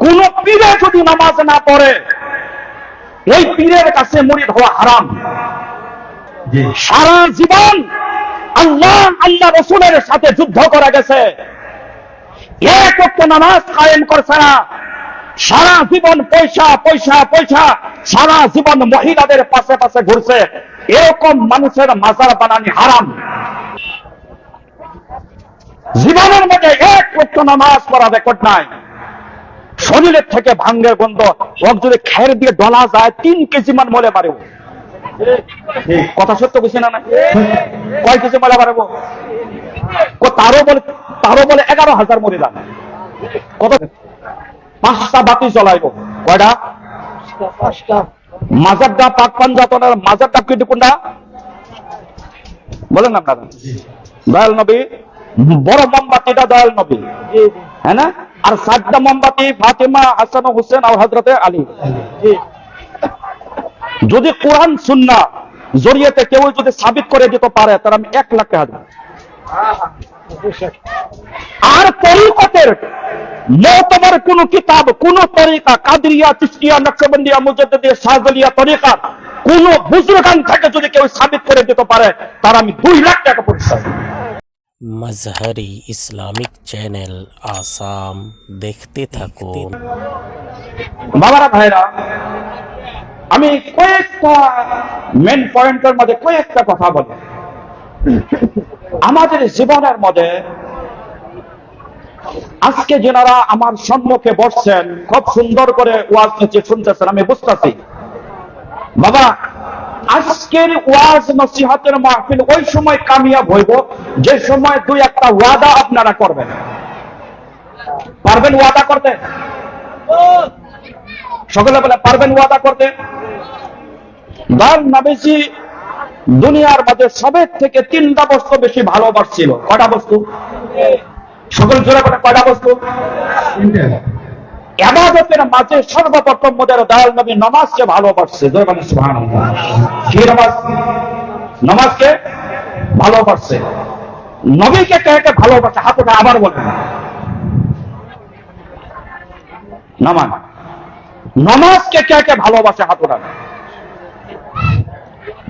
কোন পীরে যদি নামাজ না পড়ে ওই পীরের কাছে মরিদ হওয়া হারাম। সারা জীবন আল্লাহ আল্লাহ রসুলের সাথে যুদ্ধ করা গেছে। এক একটা নামাজ কায়েম করছে না। সারা জীবন পয়সা পয়সা পয়সা সারা জীবন মহিলাদের পাশে পাশে ঘুরছে। এরকম মানুষের মাজার বানানি হারাম। জীবনের মধ্যে এক একটা নামাজ পড়া রেকর্ড নাই। শরীরের থেকে ভাঙ্গের গন্ধ ওর যদি খের দিয়ে ডলা যায় তিন কেজি মান মলে পারে কথা সত্য বুঝি না না? কয় কেজি মলে পারব তারও বলে তারও বলে এগারো হাজার মরে যান কত? পাঁচটা বাতি জ্বলাইব। কয়টা? মাজারটা পাক পাঞ্জাতনের মাজারটা কিন্তু কোনটা? বলেন আপনারা। দয়াল নবী? বড় মোমবাতিটা দয়াল নবী। হ্যাঁ না? আর সাতটা মোমবাতি, ফাতেমা, হাসান হোসেন আর হজরতে আলী যদি কোরআন সুন্না জড়িয়েতে কেউ যদি সাবিত করে দিতে পারে তার আমি এক লাখ টাকা। আর তরিকতের মতবার কোন কিতাব, কোন তরিকা, কাদরিয়া চিস্তিয়া নকশবন্দিয়া, মুজাদ্দিদিয়া, শাহজালিয়া তরিকা, কোন বুজুর্গান থেকে যদি কেউ সাবিত করে দিতে পারে তার আমি দুই লাখ টাকা পুরস্কার। মজহরি ইসলামিক চ্যানেল আসাম দেখতে থাকুন বাবারা ভাইরা আমি কয়েকটা মেন পয়েন্টের মধ্যে কয়েকটা কথা বলি আমাদের জীবনের মধ্যে আজকে যেনারা আমার সম্মুখে বসছেন খুব সুন্দর করে ওয়াজ নিচে শুনতেছেন আমি বুঝতেছি বাবা আজকের ওয়াজ নসিহতের মাহফিল ওই সময় কামিয়াব হইব, যে সময় দুই একটা ওয়াদা আপনারা করবেন। পারবেন ওয়াদা করতে? সকলে বলে, পারবেন ওয়াদা করতে? দাল নাবেজি, দুনিয়ার মাঝে সবের থেকে তিনটা বস্তু বেশি ভালোবাসছিল কটা বস্তু? সকল জোরে কটা বস্তু? এবাদতের মাঝে সর্বপ্রথম মোদের দয়াল নবী নমাজকে ভালোবাসছে। কি নামাজ? নমাজকে ভালোবাসছে। নবীকে কে কে ভালোবাসে? হাত উঠে আবার বলেন। নামান নমাজকে কে কে ভালোবাসে? হাত উঠান।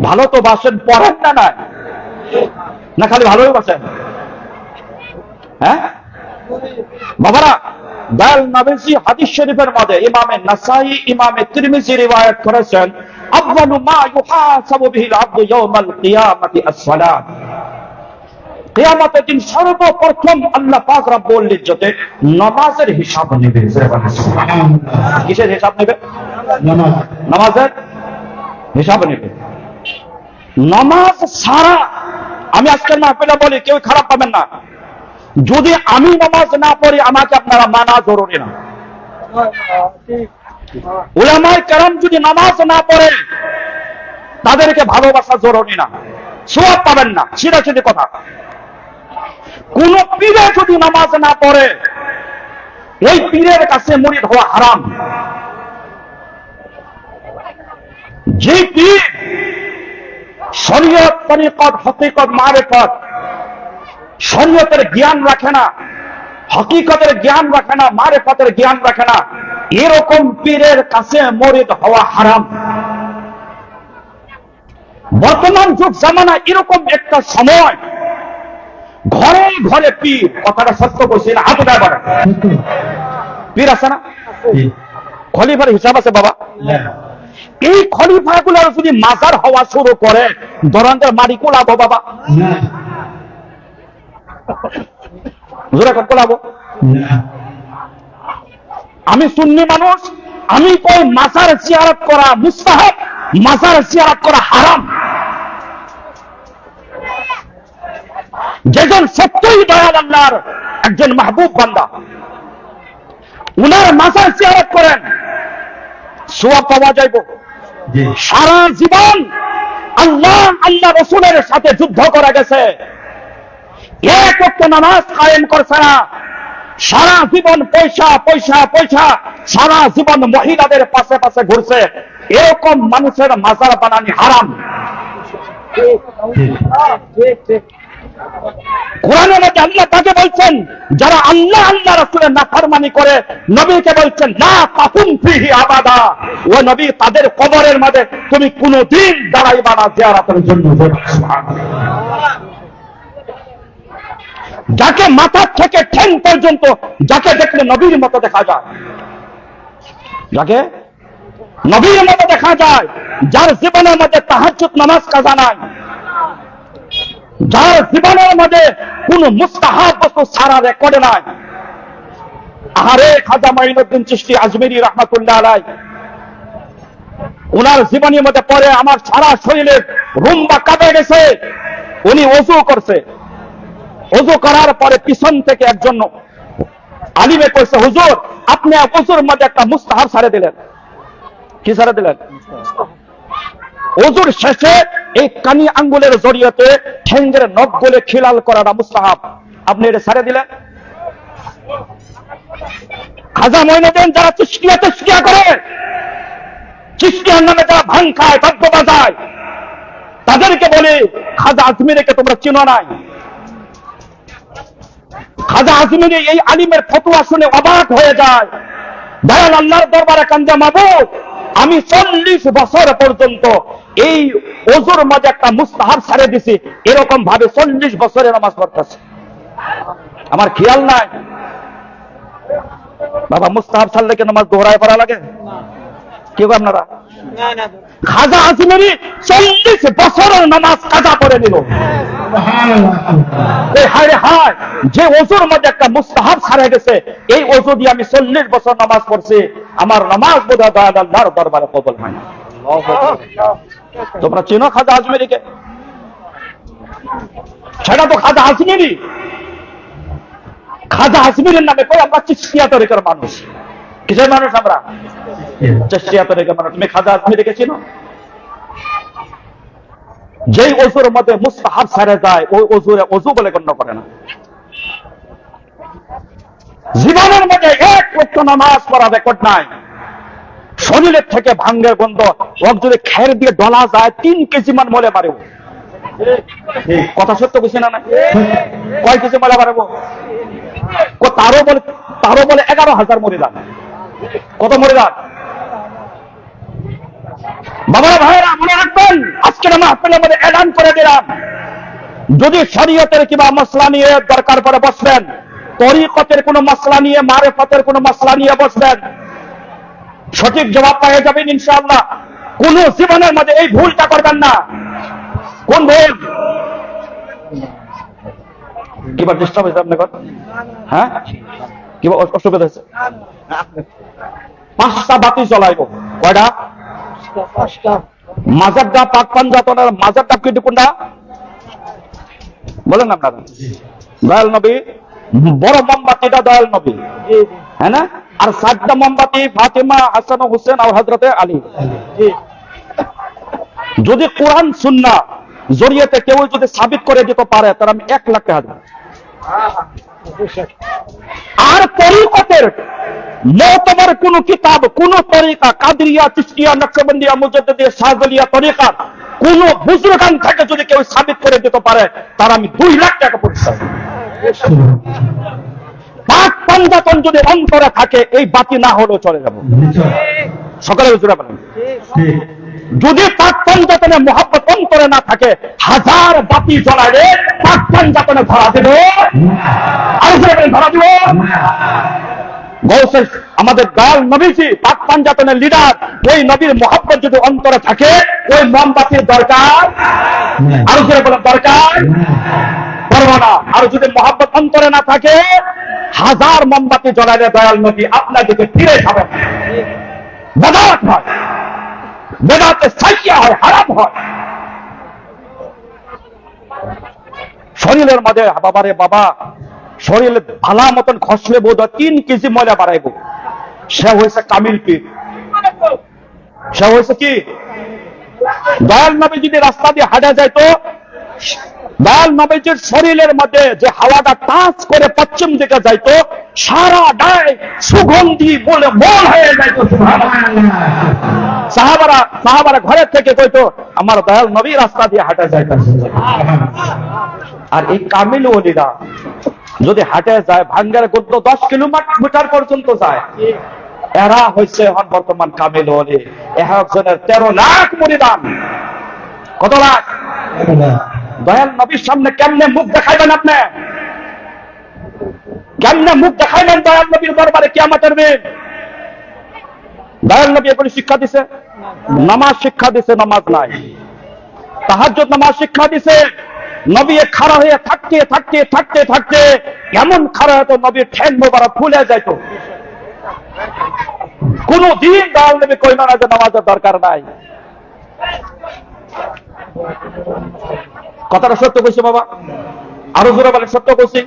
ভালো তো বাসেন, পড়েন না না না খালি ভালোই বাসেন? হ্যাঁ? বাবারা দাল নবীজি হাদিস শরীফের মধ্যে ইমামে নাসাই ইমামে তিরমিজি রিওয়ায়াত করেছেন আফদালু মা ইউহাসাবু বিহিল আবদু ইয়াউমাল কিয়ামাতি আস-সালাত। কিয়ামতের দিন সর্বপ্রথম আল্লাহ পাক রব্বুল ইজ্জতে নামাজের হিসাব নেবে। কিসের হিসাব নেবে? নামাজ। নামাজের হিসাব নেবে। নামাজ সারা আমি আজকে না পেলে বলি কেউ খারাপ পাবেন না। যদি আমি নামাজ না পড়ি, আমাকে আপনারা মানা জরুরি না। উলামাই কারণ যদি নামাজ না পড়ে, তাদেরকে ভালোবাসা জরুরি না। সোয়াব পাবেন না। সেটা সেটি কথা। কোন পীরে যদি নামাজ না পড়ে, ওই পীরের কাছে মরিদ হওয়া হারাম। যে পীর শরীয়ত, তরিকত, হকিকত মারেফত শরীয়তের জ্ঞান রাখে না হকিকতের জ্ঞান রাখে না মারেফতের জ্ঞান রাখে না। এরকম পীরের কাছে মরিদ হওয়া হারাম। বর্তমান যুগ জামানা এরকম একটা সময়। ঘরে ঘরে পীর কথাটা সত্য বলছি না হাত উঠায় পারে পীর আছে না? খলিফার হিসাব আছে বাবা? এই খলিফা গুলার যদি মাজার হওয়া শুরু করে দরান্তের মারি কোলাবো বাবা। জোরে আমি সুন্নি মানুষ আমি কই মাজার জিয়ারত করা মুস্তাহাব মাজার জিয়ারত করা হারাম। যেজন সত্যই দয়াল আল্লাহর একজন মাহবুব বান্দা। উনার মাসার জিয়ারত করেন সোয়াব পাওয়া যাইব। সারা জীবন আল্লাহ আল্লাহ রসুলের সাথে যুদ্ধ করা গেছে। এক একটা নামাজ কায়েম করছে না। সারা জীবন পয়সা পয়সা পয়সা সারা জীবন মহিলাদের পাশে পাশে ঘুরছে। এরকম মানুষের মাজার বানানি হারাম। তাকে বলছেন, যারা আল্লাহ আল্লাহ রাসূলের নাফরমানি করে, নবীকে বলছেন না তাকুম ফিহি আবাদা। ও নবী, তাদের কবরের মধ্যে তুমি কোনোদিন দাঁড়াইবা না জিয়ারতের জন্য। যাকে মাথার থেকে ঠ্যাং পর্যন্ত, যাকে দেখলে নবীর মতো দেখা যায়। যাকে? নবীর মতো দেখা যায়, যার জীবনের মধ্যে তাহাজ্জুদ, নামাজ, কাজা নাই। যার জীবনের মধ্যে কোন মুস্তাহাব বস্তু সারা রেকর্ডে নাই। আহারে খাজা মাইনুদ্দিন চিস্তি আজমেরি রহমাতুল্লাহ আলাই ওনার জীবনের মধ্যে পরে আমার সারা শরীরের রুম্বা কাঁপে গেছে। উনি অজু করছে। অজু করার পরে পিছন থেকে একজন আলিমে কইছে, হুজুর, আপনি অজুর মধ্যে একটা মুস্তাহাব সারে দিলেন। কি সারে দিলেন? অজুর শেষে এই কানি আঙ্গুলের জড়িয়েতে ঠেঙ্গের নখ বলে খিলাল করাটা মুস্তাহাব। আপনি এটা সারে দিলেন? খাজা মইনুদ্দিন যারা চিস্কিয়া চিস্কিয়া করে চিস্কিয়ার নামে যারা ভাং খায় বাদ্য বাজায়, তাদেরকে বলে, খাজা আজমিরকে তোমরা চিনো নাই। খাজা আজমিরি এই আলিমের ফতোয়া শুনে অবাক হয়ে যায়। দয়াল আল্লাহর দরবারে কান্দে মাবুদ, আমি চল্লিশ বছর পর্যন্ত এই ওজোর মাঝে একটা মুস্তাহাব সারে দিছি, এরকম ভাবে চল্লিশ বছরের নামাজ পড়তেছে। আমার খেয়াল নাই। বাবা, মুস্তাহাব সারলে কি নামাজ দোহরায় পড়া লাগে? কি আপনারা? খাজা চল্লিশ বছরের নামাজ কাজা করে নিল। হায় হায় যে ওজুর মধ্যে একটা মুস্তাহাব ছাড়া গেছে এই ওজু দিয়ে আমি চল্লিশ বছর নামাজ পড়ছি। আমার নামাজ বোধ হয় দয়াল আল্লাহর দরবারে কবল হয় না। তোমরা চেনো খাজা আজমেরিকে সেটা তো খাজা আজমেরি খাজা আজমেরের নামে কই আমরা চিস্তিয়া তরিকার মানুষ? কিসের মানুষ আমরা? মানুষ। তুমি খাজা যেই অজুর মধ্যে মুস্তাহাব ছেড়ে যায় ওই অজুরে অজু বলে গণ্য করে না। জীবনের মধ্যে এক লক্ষ নামাজ পড়া রেকর্ড নাই। শরীরের থেকে ভাঙ্গের গন্ধ ওর যদি খের দিয়ে ডলা যায় তিন কেজি মান মলে পারে কথা সত্য বুঝি না না? কয় কেজি মলে পারব তারও বলে তারও বলে এগারো হাজার মরে যান কত মরে যান? বাবারা ভাইরা মনে রাখবেন, আজকের আপনাদের মধ্যে এলান করে দিলাম। যদি শরীয়তের কিংবা মশলা নিয়ে দরকার পড়ে, বসবেন। তরিকতের কোনো মশলা নিয়ে, মারেফতের কোনো মশলা নিয়ে বসবেন। সঠিক জবাব পাওয়া যাবেন ইনশাআল্লাহ। কোন জীবনের মধ্যে এই ভুলটা করবেন না। কোন ভুল? কিবা ডিস্টার্ব হয়েছে আপনার হ্যাঁ? কিবা অসুবিধা হয়েছে? পাঁচটা বাতি জ্বলাইব। কয়টা? মাজার ডাব পাক পাঞ্জাতনের মাজার ডাব কিন্তু কোনটা? বলেন আপনারা। দয়াল নবী বড় মোমবাতিটা দয়াল নবী। হ্যাঁ না? আর সাতটা মোমবাতি ফাতিমা হাসান হোসেন আর হজরতে আলী। যদি কোরআন সুন্না জড়িয়েতে কেউ যদি সাবিত করে দিতে পারে তার আমি এক লাখ টাকা আর তরিকতের মতবার কোন কিতাব কোন তরিকা কাদরিয়া চিস্তিয়া নকশবন্দিয়া মুজাদ্দিদিয়া শাহজালিয়া তরিকা কোন বুজুর্গান থেকে যদি কেউ সাবিত করে দিতে পারে তার আমি দুই লাখ টাকা পুরস্কার দেব। পাক পাঞ্জাতন যদি অন্তরে থাকে এই বাতি না হলেও চলে যাব। সকালে হুজুরা বলেন। যদি পাক পাঞ্জাতনে মহাব্বত অন্তরে না থাকে, হাজার বাতি জ্বলালে পাক পাঞ্জাতনে ধরা দেবে। ধরা দেবে। গৌসের আমাদের দয়াল নবীজি পাক পাঞ্জাতনের লিডার ওই নবীর মহাব্বত যদি অন্তরে থাকে, ওই মোমবাতির দরকার। আরও জোরে বলেন, দরকার। করব না। আর যদি মহাব্বত অন্তরে না থাকে, হাজার মোমবাতি জ্বলালে দয়াল নবী আপনার দিকে ফিরে যাবেন হয় বেদাতে সাইয়া হয়, হারাম হয়। শরীরের মধ্যে বাবারে বাবা, শরীরে ভালা মতন খসলে বোধ তিন কেজি ময়লা বাড়াইব সে হয়েছে কামিল পীর। সে হয়েছে কি? দয়াল নামে যদি রাস্তা দিয়ে হাঁটা যায় তো দয়াল নবীজির শরীরের মধ্যে যে হাওয়াটা টাচ করে পশ্চিম দিকে যাইতো, সারা ডায় সুগন্ধি বলে মন হয়ে যাইতো সাহাবারা সাহাবারা ঘরের থেকে কইতো, আমার দয়াল নবী রাস্তা দিয়ে হাঁটা যাইতো আর এই কামিল ওলিরা যদি হাটে যায়, ভাঙ্গার গদ্য দশ কিলোমিটার পর্যন্ত যায়। এরা হয়েছে এখন বর্তমান কামিল ওলি। একজনের তেরো লাখ মরিদান কত লাখ? দয়াল নবীর সামনে কেমনে মুখ দেখাইবেন আপনি? কেমনে মুখ দেখাইবেন দয়াল নবীর দরবারে কিয়ামতের দিন? দয়াল নবী এগুলি শিক্ষা দিছে। নামাজ শিক্ষা দিছে, নামাজ নাই। তাহাজ্জুদ নামাজ শিক্ষা দিছে। নবী খাড়া হয়ে থাকতে থাকতে থাকতে থাকতে এমন খাড়া হতো নবীর ঠ্যাং মোবারক ফুলে যাইতো। কোন দিন দয়াল নবী কইল না যে নামাজের দরকার নাই। কথাটা সত্য কইছে বাবা? আরও জোরে বলে সত্য কইছি?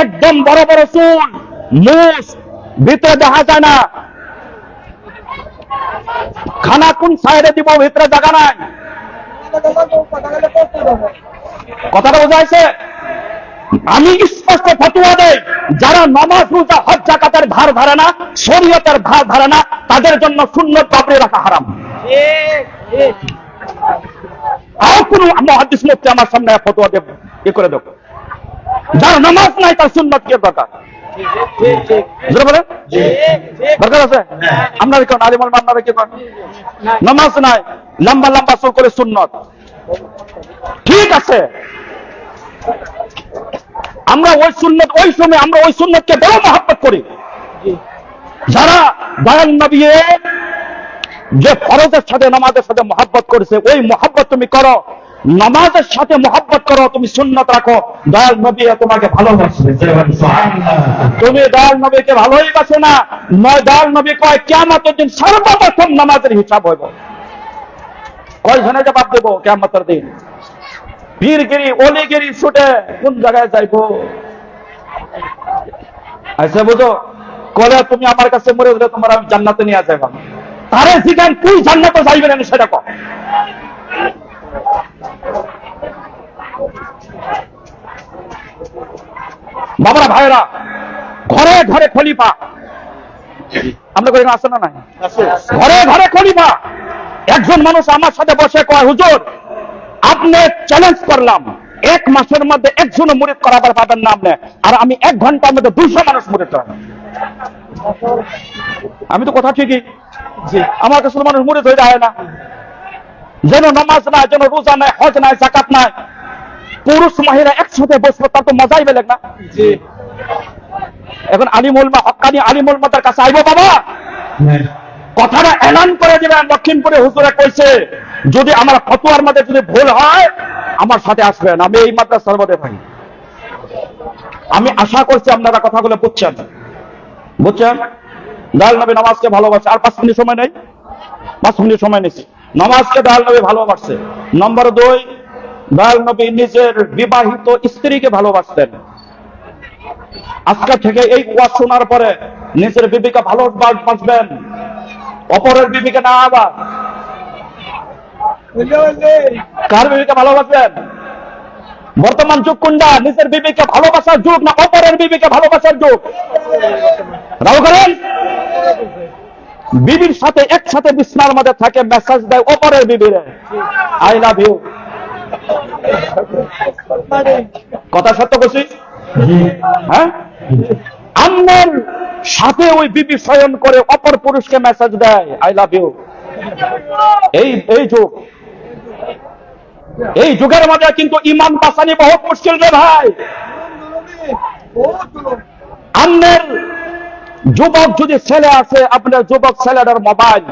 একদম বড় বড় চুল মুস, ভিতরে দেখা যায় না। খানা কোন সাইডে দিব, ভিতরে জায়গা নাই। কথাটা বোঝাইছে আমি স্পষ্ট ফতুয়া দেই, যারা নামাজ, রোজা, হজ জাকাতের ভার ধারে না, শরীয়তের ভার ধারে না, তাদের জন্য শূন্য চাপড়ে রাখা হারাম। আর কোন মহাদিস মুক্তি আমার সামনে ফতুয়া দেব করে যার নামাজ নাই, তার সুন্নত কি দরকার? ঠিক আছে। আমরা ওই সুন্নত, ওই সময় আমরা ওই সুন্নতকে বড় মহাব্বত করি। যারা দয়াল নবী যে ফরজের সাথে নামাজের সাথে মহাব্বত করেছে, ওই মহাব্বত তুমি করো। নামাজের সাথে মহাব্বত করো, তুমি সুন্নত রাখো। দয়াল নবী তোমাকে ভালোবাসবে তুমি দয়াল নবীকে ভালোই বাসো না। নয়, দয়াল নবী কয় কেমতের দিন সর্বপ্রথম নামাজের হিসাব হইব। কয় জনে জবাব দেবো? কেমতের দিন। পীরগিরি অলিগিরি ছুটে কোন জায়গায় যাইবো? আচ্ছা বুঝো, কলে তুমি আমার কাছে মরে গেলে তোমার আমি জান্নাতে নিয়ে যাব তারে জিগান তুই জান্নাতে যাইবে না সেটা কর বাবারা ভাইরা ঘরে ঘরে খলিফা। আমরা করি আসে না নাই? ঘরে ঘরে খলিফা। একজন মানুষ আমার সাথে বসে কয় হুজুর আপনি চ্যালেঞ্জ করলাম। এক মাসের মধ্যে একজন মুরিদ করাবার পাবেন না আপনি। আর আমি এক ঘণ্টার মধ্যে দুশো মানুষ মুরিদ করাবেন আমি তো কথা ঠিকই আমার কাছে মানুষ মুরিদ হয়ে যায় না। যেন নামাজ নাই যেন রোজা নাই হজ নাই জাকাত নাই। পুরুষ মহিলা একসাথে বসবো তার তো মজাই বেলেগ না। এখন আলিমুলমা হকানি আলিমুলমাদের কাছে আইবো বাবা। কথাটা এলান করে দিবেন লক্ষিমপুরে হুজুরে কইছে যদি আমার ফতুয়ার মধ্যে যদি ভুল হয় আমার সাথে আসবেন। আমি এই মাদ্রাসার মধ্যে থাকি। আমি আশা করছি আপনারা কথাগুলো বুঝছেন। বুঝছেন? দয়াল নবী নামাজকে ভালোবাসে। আর পাঁচ মিনিট সময় নেই? পাঁচ মিনিট সময় নিচ্ছি নামাজকে দয়াল নবী ভালোবাসছে নম্বর দুই দয়াল নবী নিজের বিবাহিত স্ত্রীকে ভালোবাসতেন। আজকে থেকে এই ওয়াজ শোনার পরে নিজের বিবিকে ভালো বাসবেন অপরের বিবিকে না আবার কার বিবিকে ভালোবাসবেন বর্তমান যুগ কোনটা? নিজের বিবিকে ভালোবাসার যুগ না অপরের বিবিকে ভালোবাসার যুগ? রাও করেন বিবির সাথে একসাথে বিছনার মধ্যে থাকে মেসেজ দেয় অপরের বিবিরে। আই লাভ ইউ কথা সত্য বলছি? হ্যাঁ? আমার সাথে ওই বিবি শয়ন করে অপর পুরুষকে মেসেজ দেয় আই লাভ ইউ এই এই যুগ। এই যুগের মধ্যে কিন্তু ইমান বাসানি বহুত মুশকিল রে ভাই। আপনার যুবক যদি ছেলে আছে আপনার যুবক ছেলেটার মোবাইল।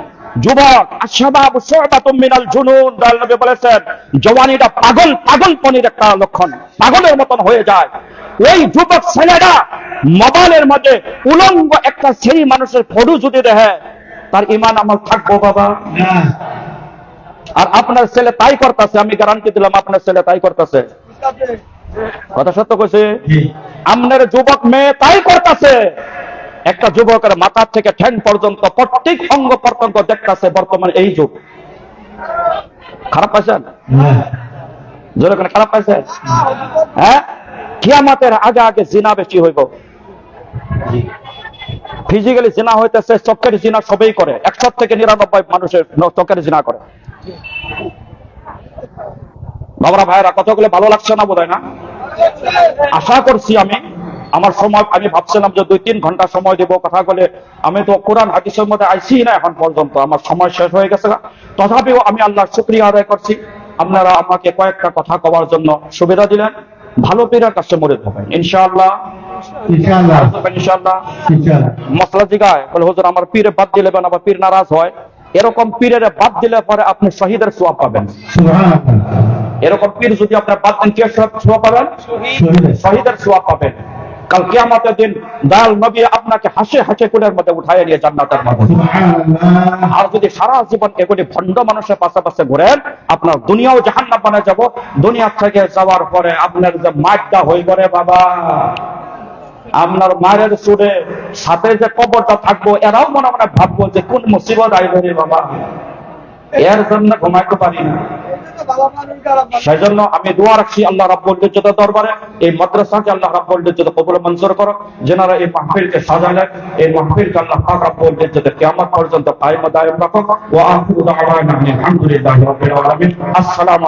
যুবক আশাবাব সবাতুম মিনাল জুনুন। নবী বলেছেন, জওয়ানিটা পাগল পাগলপনির একটা লক্ষণ। পাগলের মতন হয়ে যায়। ওই যুবক ছেলেটা মোবাইলের মধ্যে উলঙ্গ একটা সেই মানুষের ফটো যদি দেখে, তার ইমান আমার থাকব বাবা। আর আপনার ছেলে তাই করতেছে আমি গ্যারান্টি দিলাম আপনার ছেলে তাই করতেছে। কথা সত্য কইছে? আপনার যুবক মেয়ে তাই করতেছে। একটা যুবকের মাথা থেকে ঠ্যাং পর্যন্ত প্রত্যেক অঙ্গ প্রত্যঙ্গ দেখতেছে বর্তমানে এই যুগ। খারাপ পাইছেন? জোরে করে খারাপ পাইছেন? হ্যাঁ? কিয়ামতের আগে আগে জিনা বেশি হইব। ফিজিক্যালি জিনা হইতেছে চক্কের জিনা সবই করে। একশো থেকে নিরানব্বই মানুষের চক্কের জিনা করে। বাবারা ভাইরা কথাগুলো ভালো লাগছে না বোধ না? আশা করছি আমি, আমার সময়, আমি ভাবছিলাম যে দুই তিন ঘণ্টা সময় দেবো, কথা বলে আমি তো কোরআন হাদিসের মধ্যে আইসি না এখন পর্যন্ত, আমার সময় শেষ হয়ে গেছে তথাপিও আমি আল্লাহর শুক্রিয়া আদায় করছি। আপনারা আমাকে কয়েকটা কথা কবার জন্য সুবিধা দিলেন। ভালো পীরের কাছে মরে হবেন ইনশাআল্লাহ। ইনশাআল্লাহ। ইনশাআল্লাহ। ইনশাআল্লাহ। মশলা জিগায় বলে হুজুর আমার পীরে বাদ দিলে আবার পীর নারাজ হয়। এরকম পীরের বাদ দিলে পরে আপনি শহীদের সোয়াব পাবেন। এরকম পীর যদি আপনার বাদ দেন কে সোয়াব পাবেন? শহীদের সোয়াব পাবেন। কাল কিয়ামতের দিন দাল নবী আপনাকে হাসে হাসে কুলের মধ্যে উঠাইয়া নিয়ে জান্নাতের মধ্যে আর যদি সারা জীবন এগুলি ভণ্ড মানুষের পাশাপাশি ঘুরেন আপনার দুনিয়াও জাহান্নাম বানা যাব। দুনিয়া থেকে যাওয়ার পরে আপনার যে মাঠটা হয়ে পড়ে বাবা। আপনার মায়ের সুরে সাথে যে কবরটা থাকব, এরাও মনে মনে ভাববো যে কোন মুসিবত আইব রে বাবা। এর জন্য ঘুমাইতে পারি না। সেই জন্য আমি দোয়া রাখছি আল্লাহ রাব্বুল ইজ্জতের দরবারে, এই মাদ্রাসাকে আল্লাহ রাব্বুল ইজ্জত কবুল মঞ্জুর করো যেনারা এই মাহফিলকে সাজালেন, এই মাহফিলকে আল্লাহ পাক রাব্বুল ইজ্জত কিয়ামত পর্যন্ত কায়েম দায়েম রাখো ওয়া আখিরু দাওয়ানা আলহামদুলিল্লাহি রাব্বিল আলামিন। আসসালামু